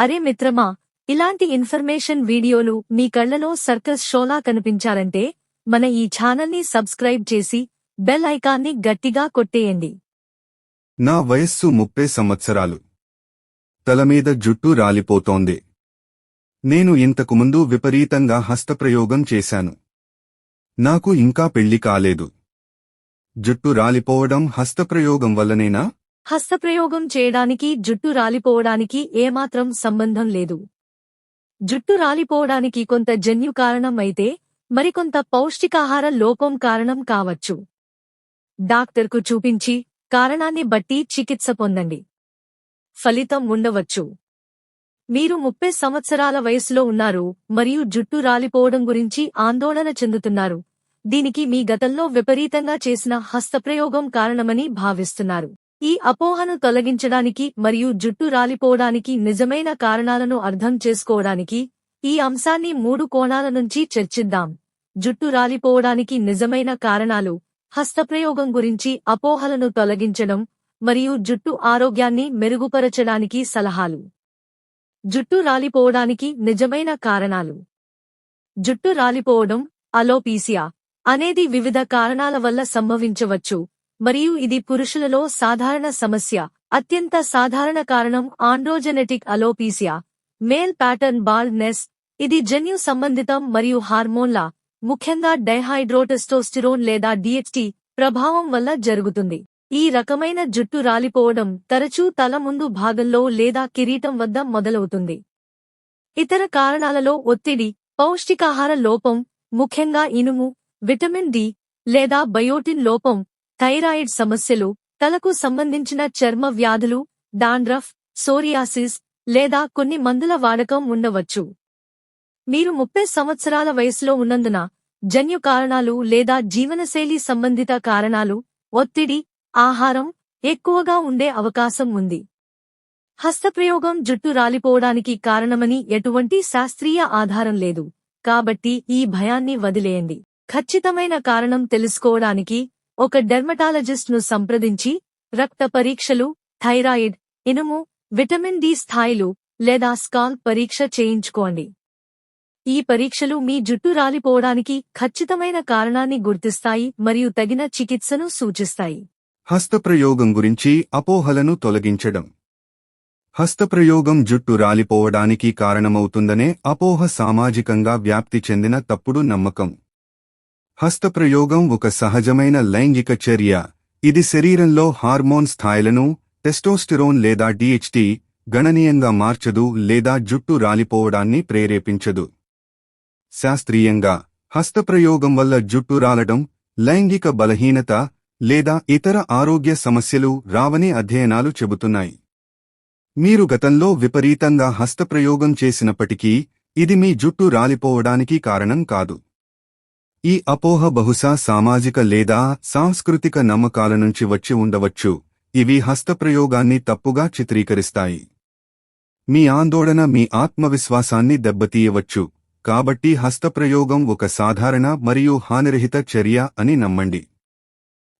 అరే మిత్రమా ఇలాంటి ఇన్ఫర్మేషన్ వీడియోలు మీ కళ్ళలో సర్కస్ షోలా కనిపించాలంటే మన ఈ ఛానల్ని సబ్స్క్రైబ్ చేసి బెల్ ఐకాన్ని గట్టిగా కొట్టేయండి. నా వయస్సు ముప్పై సంవత్సరాలు. తలమీద జుట్టు రాలిపోతోంది. నేను ఇంతకుముందు విపరీతంగా హస్తప్రయోగం చేశాను. నాకు ఇంకా పెళ్ళి కాలేదు. జుట్టు రాలిపోవడం హస్తప్రయోగం వల్లనేనా? హస్తప్రయోగం చేయడానికి జుట్టు రాలిపోవడానికి ఏమాత్రం సంబంధం లేదు. జుట్టు రాలిపోవడానికి కొంత జన్యు కారణం అయితే మరికొంత పౌష్టికాహార లోపం కారణం కావచ్చు. డాక్టర్కు చూపించి కారణాన్ని బట్టి చికిత్స పొందండి. ఫలితం ఉండవచ్చు. మీరు ముప్పై సంవత్సరాల వయసులో ఉన్నారు మరియు జుట్టు రాలిపోవడం గురించి ఆందోళన చెందుతున్నారు. దీనికి మీ గతంలో విపరీతంగా చేసిన హస్తప్రయోగం కారణమని భావిస్తున్నారు. ఈ అపోహను తొలగించడానికి మరియు జుట్టు రాలిపోవడానికి నిజమైన కారణాలను అర్థం చేసుకోవడానికి ఈ అంశాన్ని మూడు కోణాల నుంచి చర్చిద్దాం. జుట్టు రాలిపోవడానికి నిజమైన కారణాలు హస్తప్రయోగం గురించి అపోహలను తొలగించడం మరియు జుట్టు ఆరోగ్యాన్ని మెరుగుపరచడానికి సలహాలు. జుట్టు రాలిపోవడానికి నిజమైన కారణాలు. జుట్టు రాలిపోవడం అలోపీసియా అనేది వివిధ కారణాల వల్ల సంభవించవచ్చు. మరియు ఇది పురుషులలో సాధారణ సమస్య. అత్యంత సాధారణ కారణం androgenetic alopecia. Male pattern baldness. ఇది జన్యు సంబంధితం మరియు హార్మోన్ల ముఖ్యంగా డైహైడ్రోటెస్టోస్టిరోన్ లేదా డిహెచ్టి ప్రభావం వల్ల జరుగుతుంది. ఈ రకమైన జుట్టు రాలిపోవడం తరచూ తల ముందు భాగంలో లేదా కిరీటం వద్ద మొదలవుతుంది. ఇతర కారణాలలో ఒత్తిడి పౌష్టికాహార లోపం ముఖ్యంగా ఇనుము విటమిన్ డి లేదా బయోటిన్ లోపం థైరాయిడ్ సమస్యలు తలకు సంబంధించిన చర్మ వ్యాధులు డాండ్రఫ్ సోరియాసిస్ లేదా కొన్ని మందుల వాడకం ఉండవచ్చు. మీరు ముప్పై సంవత్సరాల వయసులో ఉన్నందున జన్యు కారణాలు లేదా జీవనశైలి సంబంధిత కారణాలు ఒత్తిడి ఆహారం ఎక్కువగా ఉండే అవకాశం ఉంది. హస్తప్రయోగం జుట్టు రాలిపోవడానికి కారణమని ఎటువంటి శాస్త్రీయ ఆధారం లేదు. కాబట్టి ఈ భయాన్ని వదిలేయండి. ఖచ్చితమైన కారణం తెలుసుకోవడానికి ఒక డెర్మటాలజిస్ట్ను సంప్రదించి రక్త పరీక్షలు థైరాయిడ్ ఇనుము విటమిన్ డి స్థాయిలు లేదా స్కాల్ పరీక్ష చేయించుకోండి. ఈ పరీక్షలు మీ జుట్టు రాలిపోవడానికి ఖచ్చితమైన కారణాన్ని గుర్తిస్తాయి మరియు తగిన చికిత్సను సూచిస్తాయి. హస్తప్రయోగం గురించి అపోహలను తొలగించడం. హస్తప్రయోగం జుట్టు రాలిపోవడానికి కారణమవుతుందనే అపోహ సామాజికంగా వ్యాప్తి చెందిన తప్పుడు నమ్మకం. హస్తప్రయోగం ఒక సహజమైన లైంగిక చర్య. ఇది శరీరంలో హార్మోన్ స్థాయిలను టెస్టోస్టిరోన్ లేదా డిహెచ్టి గణనీయంగా మార్చదు లేదా జుట్టు రాలిపోవడాన్ని ప్రేరేపించదు. శాస్త్రీయంగా హస్తప్రయోగం వల్ల జుట్టు రాలడం లైంగిక బలహీనత లేదా ఇతర ఆరోగ్య సమస్యలు రావని అధ్యయనాలు చెబుతున్నాయి. మీరు గతంలో విపరీతంగా హస్తప్రయోగం చేసినప్పటికీ ఇది మీ జుట్టు రాలిపోవడానికి కారణం కాదు. ఈ అపోహ బహుశా సామాజిక లేదా సాంస్కృతిక నమ్మకాల నుంచి వచ్చి ఉండవచ్చు. ఇవి హస్తప్రయోగాన్ని తప్పుగా చిత్రీకరిస్తాయి. మీ ఆందోళన మీ ఆత్మవిశ్వాసాన్ని దెబ్బతీయవచ్చు. కాబట్టి హస్తప్రయోగం ఒక సాధారణ మరియు హానిరహిత చర్య అని నమ్మండి.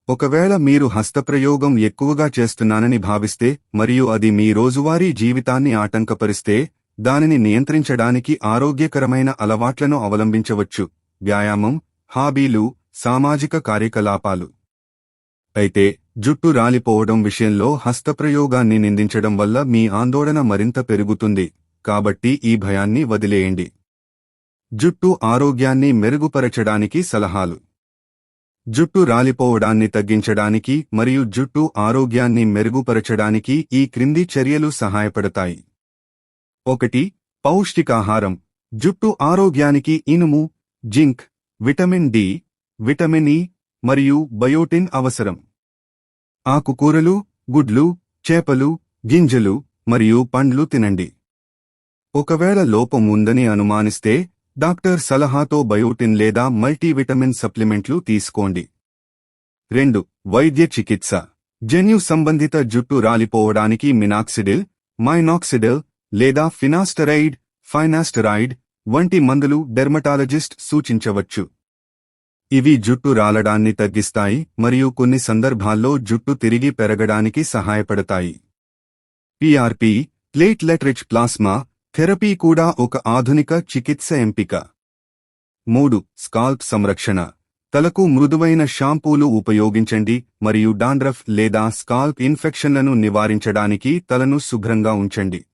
ఒకవేళ మీరు హస్తప్రయోగం ఎక్కువగా చేస్తున్నానని భావిస్తే మరియు అది మీ రోజువారీ జీవితాన్ని ఆటంకపరిస్తే దానిని నియంత్రించడానికి ఆరోగ్యకరమైన అలవాట్లను అవలంబించవచ్చు. వ్యాయామం హాబీలు సామాజిక కార్యకలాపాలు. అయితే జుట్టు రాలిపోవడం విషయంలో హస్తప్రయోగాన్ని నిందించడం వల్ల మీ ఆందోళన మరింత పెరుగుతుంది కాబట్టి ఈ భయాన్ని వదిలేయండి. జుట్టు ఆరోగ్యాన్ని మెరుగుపరచడానికి సలహాలు. జుట్టు రాలిపోవడాన్ని తగ్గించడానికి మరియు జుట్టు ఆరోగ్యాన్ని మెరుగుపరచడానికి ఈ క్రింది చర్యలు సహాయపడతాయి. ఒకటి పౌష్టికాహారం. జుట్టు ఆరోగ్యానికి ఇనుము zinc vitamin D vitamin E మరియు బయోటిన్ అవసరం. ఆకుకూరలు గుడ్లు చేపలు గింజలు మరియు పండ్లు తినండి. ఒకవేళ లోపం ఉందని అనుమానిస్తే డాక్టర్ సలహాతో బయోటిన్ లేదా మల్టీవిటమిన్ సప్లిమెంట్లు తీసుకోండి. రెండు వైద్య చికిత్స. జన్యు సంబంధిత జుట్టు రాలిపోవడానికి మినాక్సిడిల్ మైనాక్సిడిల్ లేదా ఫినాస్టరైడ్ ఫైనాస్టరాయిడ్ వంటి మందులు డెర్మటాలజిస్ట్ సూచించవచ్చు. ఇవి జుట్టు రాలడాన్ని తగ్గిస్తాయి మరియు కొన్ని సందర్భాల్లో జుట్టు తిరిగి పెరగడానికి సహాయపడతాయి. PRP platelet rich plasma therapy కూడా ఒక ఆధునిక చికిత్స ఎంపిక. మూడు స్కాల్ప్ సంరక్షణ. తలకు మృదువైన షాంపూలు ఉపయోగించండి మరియు డాండ్రఫ్ లేదా స్కాల్ప్ ఇన్ఫెక్షన్లను నివారించడానికి తలను శుభ్రంగా ఉంచండి.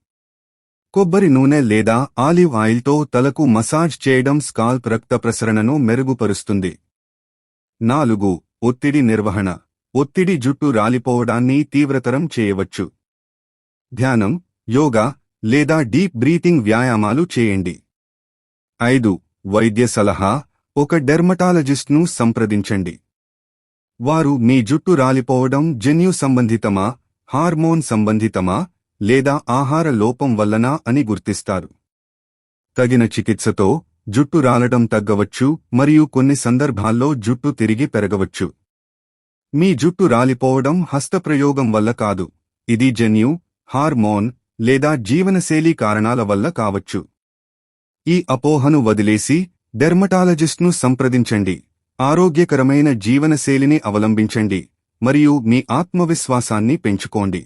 కొబ్బరి నూనె లేదా ఆలివ్ ఆయిల్తో తలకు మసాజ్ చేయడం స్కాల్ప్ రక్త ప్రసరణను మెరుగుపరుస్తుంది. నాలుగు ఒత్తిడి నిర్వహణ. ఒత్తిడి జుట్టు రాలిపోవడాన్ని తీవ్రతరం చేయవచ్చు. ధ్యానం యోగా లేదా డీప్ బ్రీతింగ్ వ్యాయామాలు చేయండి. ఐదు వైద్య సలహా. ఒక డెర్మటాలజిస్ట్ను సంప్రదించండి. వారు మీ జుట్టు రాలిపోవడం జన్యు సంబంధితమా? హార్మోన్ సంబంధితమా? లేదా ఆహార లోపం వల్లనా అని గుర్తిస్తారు. తగిన చికిత్సతో జుట్టు రాలడం తగ్గవచ్చు మరియు కొన్ని సందర్భాల్లో జుట్టు తిరిగి పెరగవచ్చు. మీ జుట్టు రాలిపోవడం హస్తప్రయోగం వల్ల కాదు. ఇది జన్యు హార్మోన్ లేదా జీవనశైలి కారణాల వల్ల కావచ్చు. ఈ అపోహను వదిలేసి డెర్మటాలజిస్ట్ను సంప్రదించండి. ఆరోగ్యకరమైన జీవనశైలిని అవలంబించండి మరియు మీ ఆత్మవిశ్వాసాన్ని పెంచుకోండి.